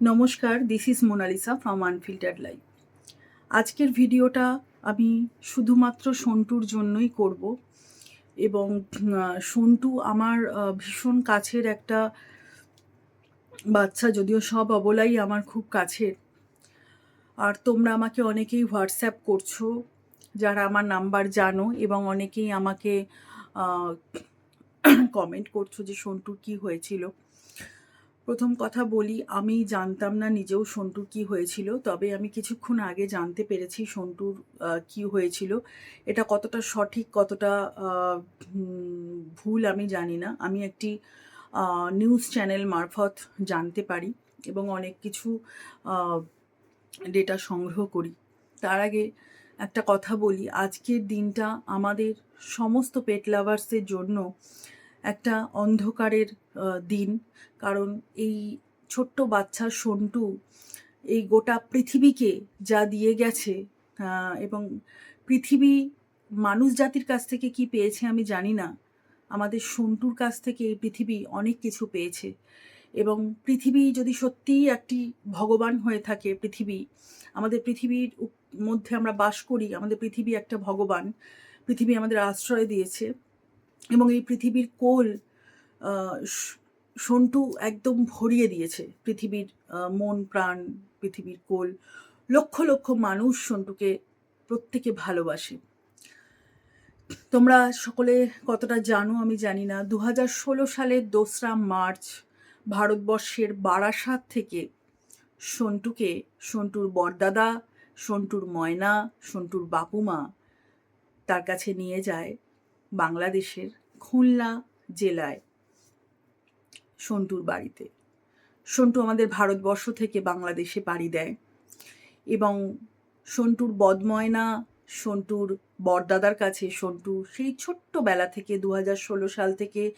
নমস্কার this is Monalisa from unfiltered life আজকের ভিডিওটা আমি শুধুমাত্র সন্টুর জন্যই করব এবং সন্টু আমার ভীষণ কাছের একটা বাচ্চা, যদিও সব অবলাই আমার খুব কাছের। আর তোমরা আমাকে অনেকেই হোয়াটসঅ্যাপ করছ, যারা আমার নাম্বার জানো এবং অনেকেই আমাকে কমেন্ট করছ যে সন্টুর কী হয়েছিল। প্রথম কথা বলি, আমি জানতাম না নিজেও সন্টুর কি হয়েছিল, তবে আমি কিছুক্ষণ আগে জানতে পেরেছি সন্টুর কি হয়েছিল। এটা কতটা সঠিক, কতটা ভুল আমি জানি না। আমি একটি নিউজ চ্যানেল মারফত জানতে পারি এবং অনেক কিছু ডেটা সংগ্রহ করি। তার আগে একটা কথা বলি, আজকের দিনটা আমাদের সমস্ত পেট লাভার্সের জন্য একটা অন্ধকারের দিন। কারণ এই ছোট্ট বাচ্চা সন্টু এই গোটা পৃথিবীকে যা দিয়ে গেছে এবং পৃথিবী মানুষ জাতির কাছ থেকে কি পেয়েছে আমি জানি না। আমাদের সন্টুর কাছ থেকে এই পৃথিবী অনেক কিছু পেয়েছে। এবং পৃথিবী যদি সত্যিই একটি ভগবান হয়ে থাকে, পৃথিবী, আমাদের পৃথিবীর মধ্যে আমরা বাস করি, আমাদের পৃথিবী একটা ভগবান, পৃথিবী আমাদের আশ্রয় দিয়েছে। এবং এই পৃথিবীর কোল সন্টু একদম ভরিয়ে দিয়েছে। পৃথিবীর মন, প্রাণ, পৃথিবীর কোল। লক্ষ লক্ষ মানুষ সন্টুকে প্রত্যেকে ভালোবাসে। তোমরা সকলে কতটা জানো আমি জানি না। দু হাজার ষোলো সালের দোসরা মার্চ ভারতবর্ষের বারাসাত থেকে সন্টুকে, সন্টুর বরদাদা, সন্টুর ময়না, সন্টুর বাপুমা তার কাছে নিয়ে যায়। বাংলাদেশের খুলনা জেলায় সন্টুর বাড়িতে। সন্টু আমাদের ভারতবর্ষ থেকে বাংলাদেশে পাড়ি দেয় এবং সন্টুর বদময়না, সন্টুর বরদাদার কাছে সন্টু সেই ছোট্ট বেলা থেকে দু হাজার ষোলো সাল থেকে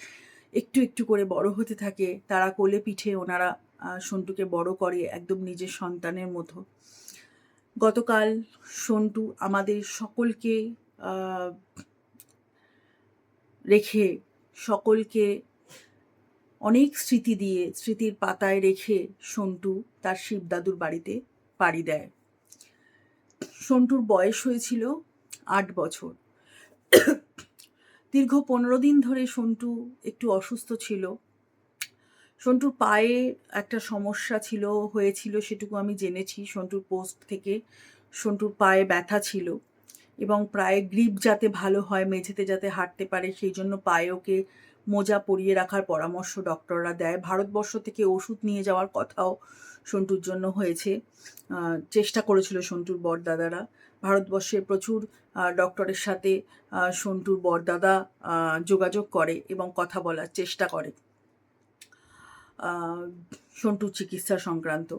একটু একটু করে বড় হতে থাকে। তারা কোলে পিঠে ওনারা সন্টুকে বড় করে একদম নিজের সন্তানের মতো। গতকাল সন্টু আমাদের সকলকে রেখে সকলকে অনেক স্মৃতি দিয়ে স্মৃতির পাতায় রেখে সন্টু তার শিবদাদুর বাড়িতে পাড়ি দেয়। সন্টুর বয়স হয়েছিল আট বছর। দীর্ঘ পনেরো দিন ধরে সন্টু একটু অসুস্থ ছিল। সন্টুর পায়ে একটা সমস্যা ছিল, হয়েছিল সেটুকু আমি জেনেছি। সন্টুর পোস্ট থেকে সন্টুর পায়ে ব্যথা ছিল। এবং প্রায় গ্রিপ যাতে ভালো হয়, মেঝেতে যাতে হাঁটতে পারে, সেই জন্য পায়ে ওকে মোজা পরিয়ে রাখার পরামর্শ ডক্টররা দেয়। ভারতবর্ষ থেকে ওষুধ নিয়ে যাওয়ার কথাও সন্টুর জন্য হয়েছে। চেষ্টা করেছিল সন্টুর বরদাদারা। ভারতবর্ষে প্রচুর ডক্টরের সাথে সন্টুর বরদাদা যোগাযোগ করে এবং কথা বলার চেষ্টা করে। সন্টুর চিকিৎসা সংক্রান্ত।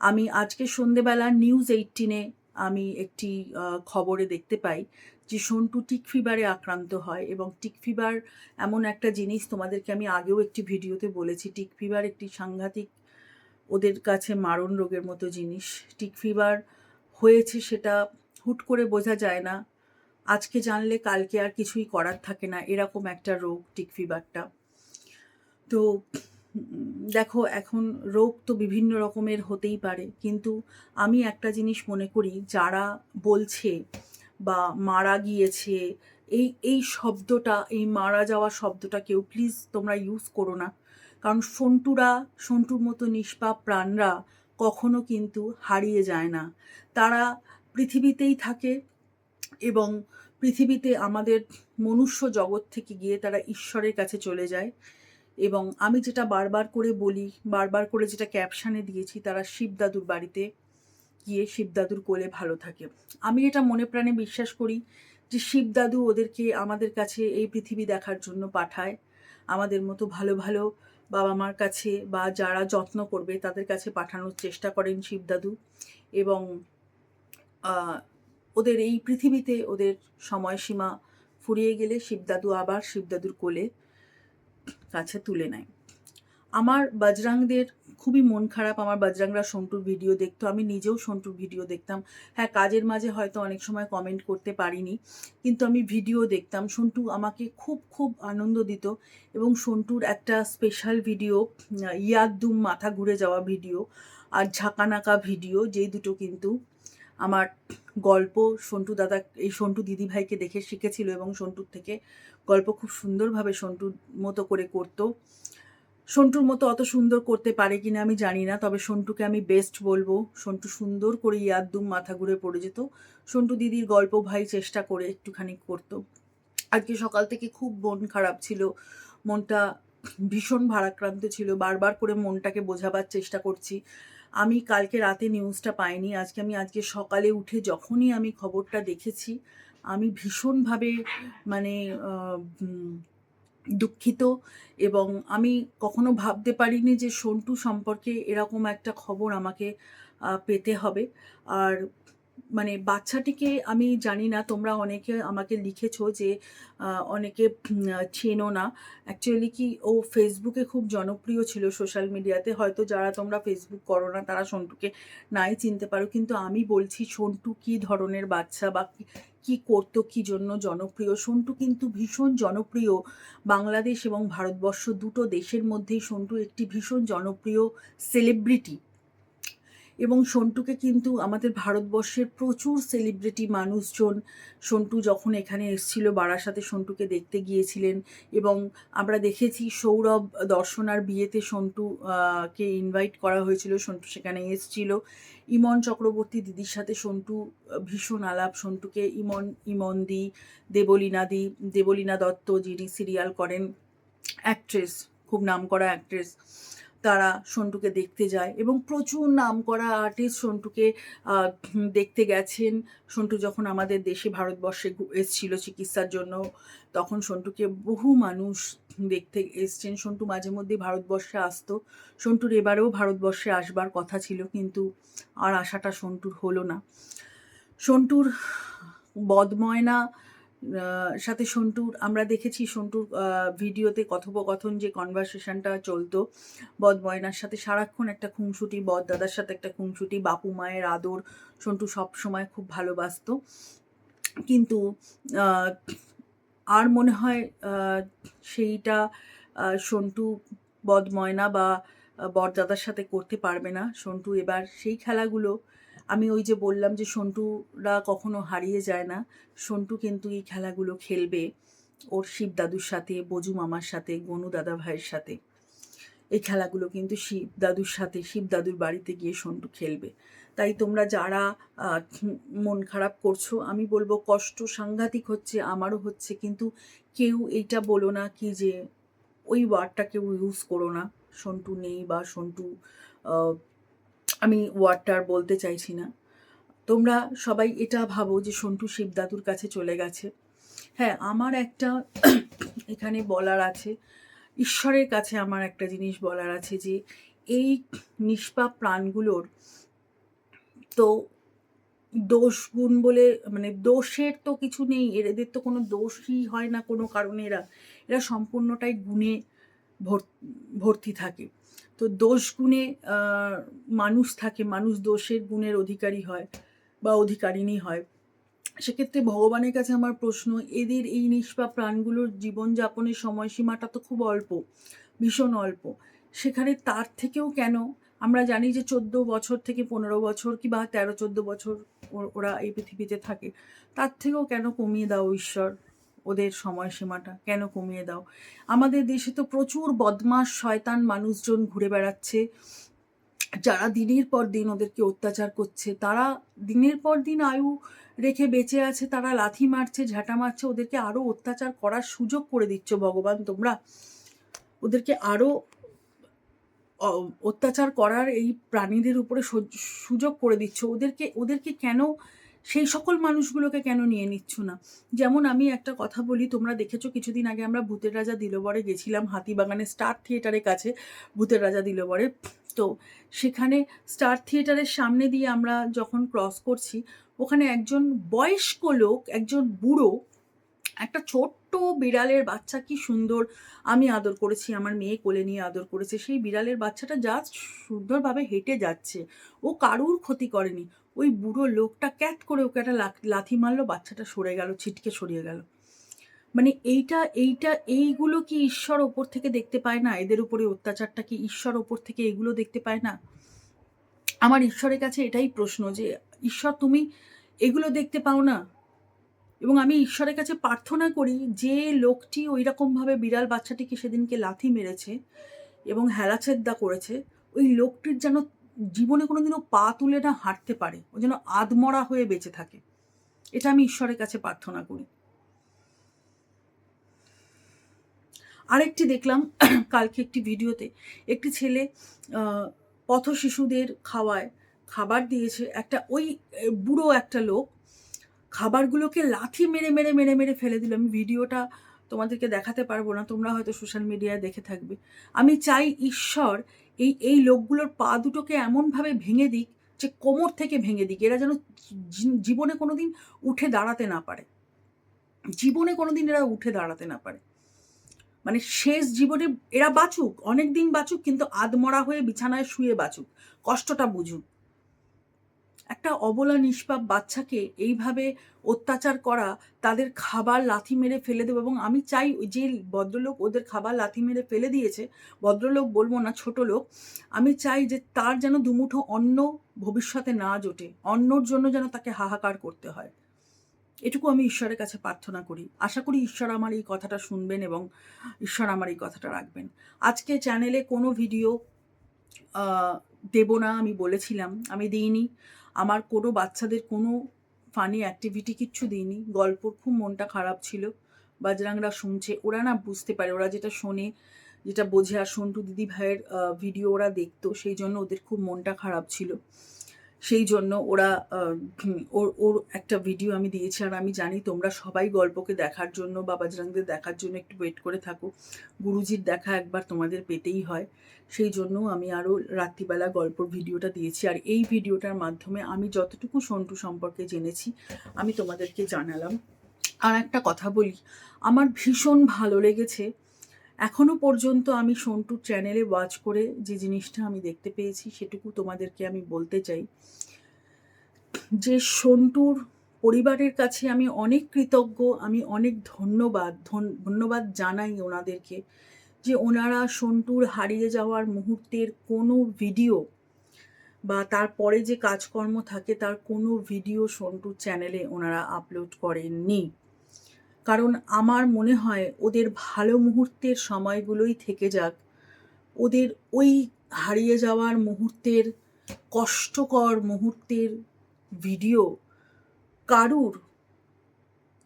আমি আজকে সন্ধেবেলা নিউজ এইটিনে আমি একটি খবরে দেখতে পাই যে সন্টু টিক ফিভারে আক্রান্ত হয় এবং টিক ফিভার এমন একটা জিনিস তোমাদেরকে আমি আগেও একটি ভিডিওতে বলেছি। টিক ফিভার একটি সাংঘাতিক ওদের কাছে মারণ রোগের মতো জিনিস। টিক ফিভার হয়েছে সেটা হুট করে বোঝা যায় না। আজকে জানলে কালকে আর কিছুই করার থাকে না। এরকম একটা রোগ টিক ফিভারটা। তো দেখো, এখন রোগ তো বিভিন্ন রকমের হতেই পারে, কিন্তু আমি একটা জিনিস মনে করি, যারা বলছে বা মারা গিয়েছে, এই এই শব্দটা, এই মারা যাওয়া শব্দটা কেউ প্লিজ তোমরা ইউজ করো না। কারণ সন্টুরা, সন্টুর মতো নিষ্পাপ প্রাণরা কখনো কিন্তু হারিয়ে যায় না। তারা পৃথিবীতেই থাকে এবং পৃথিবীতে আমাদের মনুষ্য জগৎ থেকে গিয়ে তারা ঈশ্বরের কাছে চলে যায়। এবং আমি যেটা বারবার করে বলি, বারবার করে যেটা ক্যাপশানে দিয়েছি, তারা শিবদাদুর বাড়িতে গিয়ে শিবদাদুর কোলে ভালো থাকে। আমি এটা মনে প্রাণে বিশ্বাস করি যে শিবদাদু ওদেরকে আমাদের কাছে এই পৃথিবী দেখার জন্য পাঠায়। আমাদের মতো ভালো ভালো বাবা মার কাছে বা যারা যত্ন করবে, তাদের কাছে পাঠানোর চেষ্টা করেন শিবদাদু এবং ওদের এই পৃথিবীতে ওদের সময়সীমা ফুরিয়ে গেলে শিবদাদু আবার শিবদাদুর কোলে কাছে তুলে নেয়। আমার বজরাংদের খুবই মন খারাপ। আমার বাজরাংরা সন্টুর ভিডিও দেখতো। আমি নিজেও সন্টুর ভিডিও দেখতাম। হ্যাঁ কাজের মাঝে হয়তো অনেক সময় কমেন্ট করতে পারিনি, কিন্তু আমি ভিডিও দেখতাম। সন্টু আমাকে খুব খুব আনন্দ দিত এবং সন্টুর একটা স্পেশাল ভিডিও ইয়াদুম মাথা ঘুরে যাওয়া ভিডিও আর ঝাঁকানাকা ভিডিও যেই দুটো কিন্তু আমার গল্প সন্টু দাদা, এই সন্টু দিদিভাইকে দেখে শিখেছিল এবং সন্টুর থেকে গল্প খুব সুন্দরভাবে সন্টুর মতো করে করতো। সন্টুর মতো অত সুন্দর করতে পারে কিনা আমি জানি না, তবে সন্টুকে আমি বেস্ট বলব। সন্টু সুন্দর করে ইয়াদুম মাথা ঘুরে পড়ে যেত। সন্টু দিদির গল্প ভাই চেষ্টা করে একটুখানি করতো। আজকে সকাল থেকে খুব মন খারাপ ছিল। মনটা ভীষণ ভারাক্রান্ত ছিল। বারবার করে মনটাকে বোঝাবার চেষ্টা করছি। আমি কালকে রাতে নিউজটা পাইনি। আজকে আমি আজকে সকালে উঠে যখনই আমি খবরটা দেখেছি আমি ভীষণভাবে মানে দুঃখিত এবং আমি কখনো ভাবতে পারিনি যে সন্টু সম্পর্কে এরকম একটা খবর আমাকে পেতে হবে। আর মানে বাচ্চাটিকে আমি জানি না, তোমরা অনেকে আমাকে লিখেছো যে অনেকে চেনো না। অ্যাকচুয়ালি কি ও ফেসবুকে খুব জনপ্রিয় ছিল সোশ্যাল মিডিয়াতে। হয়তো যারা তোমরা ফেসবুক করো না, তারা সন্টুকে নাই চিনতে পারো। কিন্তু আমি বলছি, সন্টু কি ধরনের বাচ্চা বা কি- করতো, কি জন্য জনপ্রিয়? সন্টু কিন্তু ভীষণ জনপ্রিয় বাংলাদেশ এবং ভারতবর্ষ দুটো দেশের মধ্যেই সন্টু একটি ভীষণ জনপ্রিয় সেলিব্রিটি এবং সন্টুকে কিন্তু আমাদের ভারতবর্ষের প্রচুর সেলিব্রিটি মানুষজন, সন্টু যখন এখানে এসেছিল বারাসাতে সন্টুকে দেখতে গিয়েছিলেন এবং আমরা দেখেছি সৌরভ দর্শনার বিয়েতে সন্টু কে ইনভাইট করা হয়েছিল, সন্টু সেখানে এসেছিল। ইমন চক্রবর্তী দিদির সাথে সন্টু, ভীষণ আলাপ, সন্টুকে ইমন ইমন দি, দেবলীনা দি, দেবলীনা দত্ত যিনি সিরিয়াল করেন অ্যাক্ট্রেস খুব নামকরা অ্যাক্ট্রেস তারা সন্টুকে দেখতে যায় এবং প্রচুর নামকরা আর্টিস্ট সন্টুকে দেখতে গেছেন। সন্টু যখন আমাদের দেশে ভারতবর্ষে এসছিল চিকিৎসার জন্য, তখন সন্টুকে বহু মানুষ দেখতে এসছেন। সন্টু মাঝে মধ্যে ভারতবর্ষে আসতো। সন্টুর এবারেও ভারতবর্ষে আসবার কথা ছিল, কিন্তু আর আশাটা সন্টুর হলো না। সন্টুর বদময়না সাথে সন্টুর, আমরা দেখেছি সন্টুর ভিডিওতে কথোপকথন যে কনভারসেশনটা চলতো, বদ ময়নার সাথে সারাক্ষণ একটা বদ দাদার সাথে একটা খুংসুটি বাপু মায়ের আদর, সন্টু সব সময় খুব ভালোবাসতো। কিন্তু আর মনে হয় সেইটা সন্টু, বদ ময়না বা বরদাদার সাথে করতে পারবে না। সন্টু এবার সেই খেলাগুলো আমি ওই যে বললাম যে সন্টুরা কখনো হারিয়ে যায় না। সন্টু কিন্তু এই খেলাগুলো খেলবে ওর শিব দাদুর সাথে, বজু মামার সাথে, গনু দাদা ভাইয়ের সাথে। এই খেলাগুলো কিন্তু শিব দাদুর সাথে, শিব দাদুর বাড়িতে গিয়ে সন্টু খেলবে। তাই তোমরা যারা মন খারাপ করছ, আমি বলব কষ্ট সাংঘাতিক হচ্ছে, আমারও হচ্ছে, কিন্তু কেউ এইটা বলো না কি যে ওই ওয়ার্ডটা কেউ ইউজ করো না। সন্টু নেই বা সন্টু আমি ওয়ার্ডটা আর বলতে চাইছি না। তোমরা সবাই এটা ভাবো যে সন্টু শিবদাদুর কাছে চলে গেছে। হ্যাঁ আমার একটা এখানে বলার আছে, ঈশ্বরের কাছে আমার একটা জিনিস বলার আছে যে এই নিষ্পাপ প্রাণগুলোর তো দোষ গুণ বলে মানে দোষের তো কিছু নেই, এদের তো কোনো দোষই হয় না কোনো কারণে এরা এরা সম্পূর্ণটাই গুণে ভর- ভর্তি থাকে। তো দোষ গুণে মানুষ থাকে, মানুষ দোষের গুণের অধিকারী হয় বা অধিকারিণী হয়। সেক্ষেত্রে ভগবানের কাছে আমার প্রশ্ন, এদের এই নিষ্পাপ প্রাণগুলোর জীবনযাপনের সময়সীমাটা তো খুব অল্প, ভীষণ অল্প। সেখানে তার থেকেও কেন? আমরা জানি যে চোদ্দ বছর থেকে পনেরো বছর কি বা তেরো, চোদ্দ বছর ওরা এই পৃথিবীতে থাকে। তার থেকেও কেন কমিয়ে দাও ঈশ্বর? ওদের সময়সীমাটা কেন কমিয়ে দাও? আমাদের দেশে তো প্রচুর বদমাস শয়তান মানুষজন ঘুরে বেড়াচ্ছে। যারা দিনের পর দিন ওদেরকে অত্যাচার করছে, তারা দিনের পর দিন আয়ু রেখে বেঁচে আছে, তারা লাথি মারছে, ঝাঁটা মারছে, ওদেরকে আরও অত্যাচার করার সুযোগ করে দিচ্ছ ভগবান তোমরা। ওদেরকে আরও অত্যাচার করার এই প্রাণীদের উপরে সুযোগ করে দিচ্ছ। ওদেরকে ওদেরকে কেন সেই সকল মানুষগুলোকে কেন নিয়ে নিচ্ছ না? যেমন আমি একটা কথা বলি, তোমরা দেখেছ কিছুদিন আগে আমরা ভূতের রাজা দিলবরে গেছিলাম হাতিবাগানে স্টার থিয়েটারের কাছে, ভূতের রাজা দিলবরে। তো সেখানে স্টার থিয়েটারের সামনে দিয়ে আমরা যখন ক্রস করছি, ওখানে একজন বয়স্ক লোক, একজন বুড়ো, একটা ছোট্ট বিড়ালের বাচ্চা, কি সুন্দর, আমি আদর করেছি, আমার মেয়ে কোলে নিয়ে আদর করেছে। সেই বিড়ালের বাচ্চাটা যা সুন্দরভাবে হেঁটে যাচ্ছে। ও কারুর ক্ষতি করেনি। ওই বুড়ো লোকটা ক্যাট করে ওকে একটা লাথি মারলো, বাচ্চাটা সরে গেল, ছিটকে সরিয়ে গেল। মানে এইটা এইটা, এইগুলো কি ঈশ্বর ওপর থেকে দেখতে পায় না? এদের উপরে অত্যাচারটা কি ঈশ্বর ওপর থেকে এগুলো দেখতে পায় না? আমার ঈশ্বরের কাছে এটাই প্রশ্ন যে, ঈশ্বর তুমি এগুলো দেখতে পাও না? এবং আমি ঈশ্বরের কাছে প্রার্থনা করি যে লোকটি ওই রকমভাবে বিড়াল বাচ্চাটিকে সেদিনকে লাথি মেরেছে এবং হেলাছেদ্দা করেছে, ওই লোকটির যেন জীবনে কোনোদিনও পা তুলে না হাঁটতে পারে, ও যেন আদমরা হয়ে বেঁচে থাকে। এটা আমি ঈশ্বরের কাছে প্রার্থনা করি। আরেকটি দেখলাম, কালকে একটি ভিডিওতে একটি ছেলে পথ শিশুদের খাওয়ায় খাবার দিয়েছে। একটা ওই বুড়ো একটা লোক খাবারগুলোকে লাথি মেরে মেরে মেরে মেরে ফেলে দিল। আমি ভিডিওটা তোমাদেরকে দেখাতে পারব না, তোমরা হয়তো সোশ্যাল মিডিয়ায় দেখে থাকবে। আমি চাই ঈশ্বর এই এই লোকগুলোর পা দুটোকে এমনভাবে ভেঙে দিক যে কোমর থেকে ভেঙে দিক। এরা যেন জীবনে কোনো দিন উঠে দাঁড়াতে না পারে। জীবনে কোনো দিন এরা উঠে দাঁড়াতে না পারে। মানে শেষ জীবনে এরা বাঁচুক, অনেক দিন বাঁচুক, কিন্তু আদমরা হয়ে বিছানায় শুয়ে বাঁচুক। কষ্টটা বুঝুক। একটা অবলা নিষ্পাপ বাচ্চাকে এইভাবে অত্যাচার করা, তাদের খাবার লাথি মেরে ফেলে দেবো এবং আমি চাই যে ভদ্রলোক ওদের খাবার লাথি মেরে ফেলে দিয়েছে, ভদ্রলোক বলব না, ছোট লোক, আমি চাই যে তার যেন দুমুঠো অন্ন ভবিষ্যতে না জোটে অন্নর জন্য যেন তাকে হাহাকার করতে হয়। এটুকু আমি ঈশ্বরের কাছে প্রার্থনা করি। আশা করি ঈশ্বর আমার এই কথাটা শুনবেন এবং ঈশ্বর আমার এই কথাটা রাখবেন। আজকে চ্যানেলে কোনো ভিডিও দেব না, আমি বলেছিলাম, আমি দিইনি। আমার কোনো বাচ্চাদের কোনো ফানি অ্যাক্টিভিটি কিচ্ছু দিইনি। গল্পর খুব মনটা খারাপ ছিল। বাজরাংরা শুনছে। ওরা না বুঝতে পারে। ওরা যেটা শোনে, যেটা বোঝে। আর সন্টু দিদি ভাইয়ের ভিডিও ওরা দেখতো, সেই জন্য ওদের খুব মনটা খারাপ ছিল। সেই জন্য ওরা ওর ওর একটা ভিডিও আমি দিয়েছি। আর আমি জানি তোমরা সবাই গল্পকে দেখার জন্য বা বাজরাংদের দেখার জন্য একটু ওয়েট করে থাকো। গুরুজির দেখা একবার তোমাদের পেতেই হয়। সেই জন্য আমি আরও রাত্রিবেলা গল্পর ভিডিওটা দিয়েছি। আর এই ভিডিওটার মাধ্যমে আমি যতটুকু সন্টু সম্পর্কে জেনেছি, আমি তোমাদেরকে জানালাম। আর একটা কথা বলি, আমার ভীষণ ভালো লেগেছে এখনও পর্যন্ত আমি সন্টুর চ্যানেলে ওয়াচ করে যে জিনিসটা আমি দেখতে পেয়েছি, সেটুকু তোমাদেরকে আমি বলতে চাই। যে সন্টুর পরিবারের কাছে আমি অনেক কৃতজ্ঞ, আমি অনেক ধন্যবাদ, ধন- ধন্যবাদ জানাই ওনাদেরকে যে ওনারা সন্টুর হারিয়ে যাওয়ার মুহূর্তের কোনো ভিডিও বা তারপরে যে কাজকর্ম থাকে, তার কোনো ভিডিও সন্টুর চ্যানেলে ওনারা আপলোড করেননি। কারণ আমার মনে হয় ওদের ভালো মুহূর্তের সময়গুলোই থেকে যাক। ওদের ওই হারিয়ে যাওয়ার মুহূর্তের, কষ্টকর মুহূর্তের ভিডিও কারুর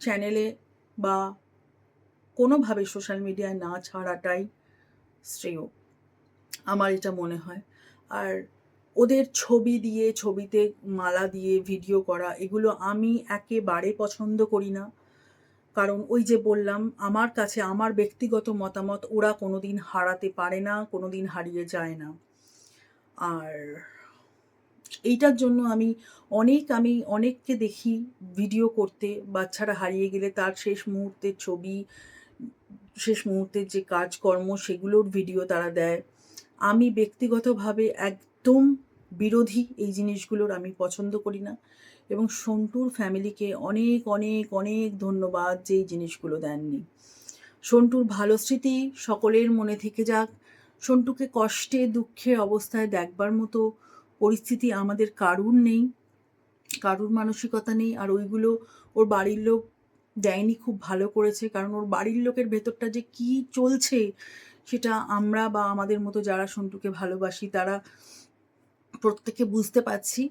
চ্যানেলে বা কোনোভাবে সোশ্যাল মিডিয়ায় না ছাড়াটাই শ্রেয়, আমার এটা মনে হয়। আর ওদের ছবি দিয়ে, ছবিতে মালা দিয়ে ভিডিও করা, এগুলো আমি একেবারে পছন্দ করি না। কারণ ওই যে বললাম, আমার কাছে আমার ব্যক্তিগত মতামত ওরা কোনোদিন হারাতে পারে না, কোনোদিন হারিয়ে যায় না। আর এইটার জন্য আমি অনেক, আমি অনেককে দেখি ভিডিও করতে, বাচ্চারা হারিয়ে গেলে তার শেষ মুহূর্তের ছবি, শেষ মুহূর্তের যে কাজকর্ম সেগুলোর ভিডিও তারা দেয়। আমি ব্যক্তিগতভাবে একদম বিরোধী এই জিনিসগুলোর আমি পছন্দ করি না। এবং সন্টুর ফ্যামিলিকে অনেক অনেক অনেক ধন্যবাদ যে জিনিসগুলো দেননি। সন্টুর ভালো স্মৃতি সকলের মনে থেকে যাক। সন্টুকে কষ্টে, দুঃখে অবস্থায় দেখবার মতো পরিস্থিতি আমাদের কারুর নেই, কারুর মানসিকতা নেই, আর ওইগুলো ওর বাড়ির লোক দেয়নি খুব ভালো করেছে, কারণ ওর বাড়ির লোকের ভেতরটা যে কি চলছে সেটা আমরা বা আমাদের মতো যারা সন্টুকে ভালোবাসি, তারা প্রত্যেকে বুঝতে পারছি।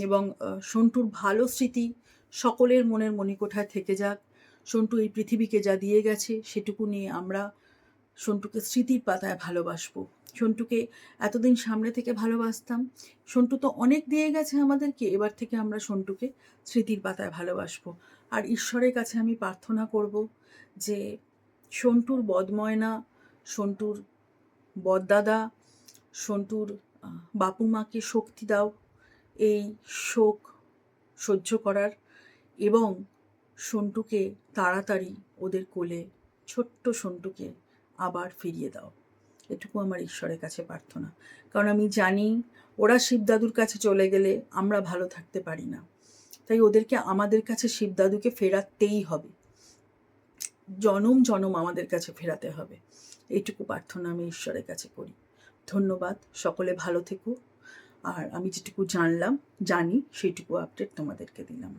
এবং সন্টুর ভালো স্মৃতি সকলের মনের মণিকোঠায় থেকে যাক। সন্টু এই পৃথিবীকে যা দিয়ে গেছে সেটুকু নিয়ে আমরা সন্টুকে স্মৃতির পাতায় ভালোবাসবো। সন্টুকে এতদিন সামনে থেকে ভালোবাসতাম। সন্টু তো অনেক দিয়ে গেছে আমাদেরকে, এবার থেকে আমরা সন্টুকে স্মৃতির পাতায় ভালোবাসবো। আর ঈশ্বরের কাছে আমি প্রার্থনা করব যে, সন্টুর বদময়না, সন্টুর বদদাদা, সন্টুর বাপু মাকে শক্তি দাও। এই শোক সহ্য করার এবং সন্টুকে তাড়াতাড়ি ওদের কোলে ছোট্ট সন্টুকে আবার ফিরিয়ে দাও। এটুকু আমার ঈশ্বরের কাছে প্রার্থনা। কারণ আমি জানি ওরা শিবদাদুর কাছে চলে গেলে আমরা ভালো থাকতে পারি না। তাই ওদেরকে আমাদের কাছে শিবদাদুকে ফেরাতেই হবে। জনম জনম আমাদের কাছে ফেরাতে হবে। এইটুকু প্রার্থনা আমি ঈশ্বরের কাছে করি। ধন্যবাদ। সকলে ভালো থেকো। আর আমি যেটুকু জানলাম জানি সেটুকু আপডেট তোমাদেরকে দিলাম।